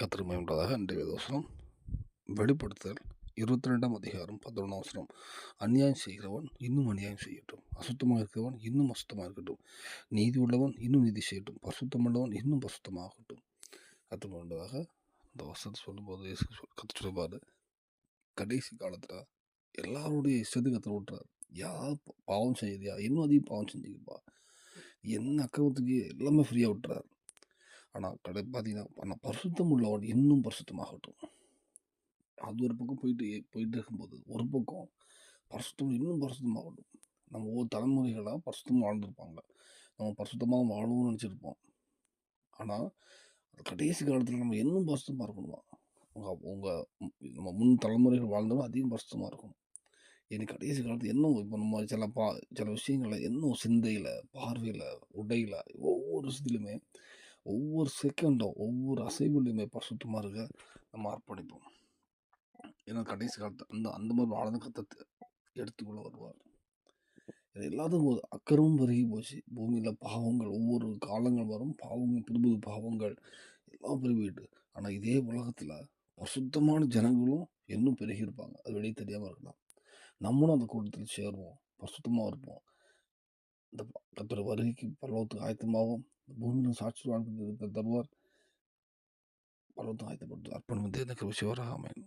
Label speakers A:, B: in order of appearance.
A: கத்திரமை உண்டதாக இன்றைய வேதவசனம் வெளிப்படுத்தல் இருபத்தி ரெண்டாம் அதிகாரம் பதினொன்றாம் வசனம். அநியாயம் செய்கிறவன் இன்னும் அநியாயம் செய்யட்டும். அசுத்தமாக இருக்கிறவன் இன்னும் அசுத்தமாக இருக்கட்டும். நீதி உள்ளவன் இன்னும் நீதி செய்யட்டும். பசுத்தம் உள்ளவன் இன்னும் பசுத்தமாகட்டும் கத்திரமை உண்டதாக இந்த வசனத்தை சொல்லும்போது கற்று சொல்லுவார். கடைசி காலத்தில் எல்லாருடைய இஷ்டத்தை கற்று விட்டுறாரு யார் பா- பாவம் செய்யறியா இன்னும் அதிகம் பாவம் செஞ்சுக்கப்பா? என்ன அக்கிரமத்துக்கு எல்லாமே ஃப்ரீயாக விட்டுறாரு. ஆனால் கடை பார்த்தீங்கன்னா ஆனால் பரிசுத்தம் உள்ளவன் இன்னும் பரிசுத்தமாகட்டும். அது ஒரு பக்கம் போயிட்டு போயிட்டு இருக்கும்போது ஒரு பக்கம் பரிசுத்தம் இன்னும் பரிசுத்தமாகட்டும். நம்ம ஒவ்வொரு தலைமுறைகளாக பரிசுத்தமாக வாழ்ந்துருப்பாங்க. நம்ம பரிசுத்தமாக வாழணும்னு நினச்சிருப்போம். ஆனால் கடைசி காலத்தில் நம்ம இன்னும் பரிசுத்தமாக இருக்கணுமா? உங்கள் உங்கள் நம்ம முன் தலைமுறைகள் வாழ்ந்தாலும் அதிகம் பரிசுத்தமாக இருக்கணும். இனி கடைசி காலத்தில் இன்னும் இப்போ நம்ம சில பா சில விஷயங்களில் இன்னும் சிந்தையில் பார்வையில் உடையில் ஒவ்வொரு விஷயத்துலையுமே ஒவ்வொரு செகண்டும் ஒவ்வொரு அசைவுலையுமே பரிசுத்தமாக இருக்க நம்ம அர்ப்பணிப்போம். ஏன்னா கடைசி காலத்தை அந்த அந்த மாதிரி வாழ்ந்த கத்தத்தை எடுத்துக்கொள்ள வருவார். இது எல்லாத்துக்கும் ஒரு அக்கறமும் பெருகி போச்சு. பூமியில் பாவங்கள் ஒவ்வொரு காலங்கள் வரும். பாவங்கள் புது புது பாவங்கள் எல்லாம் பெருகிட்டு. ஆனால் இதே உலகத்தில் பசுத்தமான ஜனங்களும் இன்னும் பெருகி இருப்பாங்க. அது வெளியே தெரியாமல் இருக்கலாம். நம்மளும் அந்த கூட்டத்தில் சேருவோம். பசுத்தமாக இருப்போம். దద్దరువారికి పర్వతం ఆయతమావు భూమిని సాక్షులు అనిపించే దద్దరువారు పర్వతం ఆయతపడుతూ అర్పణ దేనికి శివరామయ్య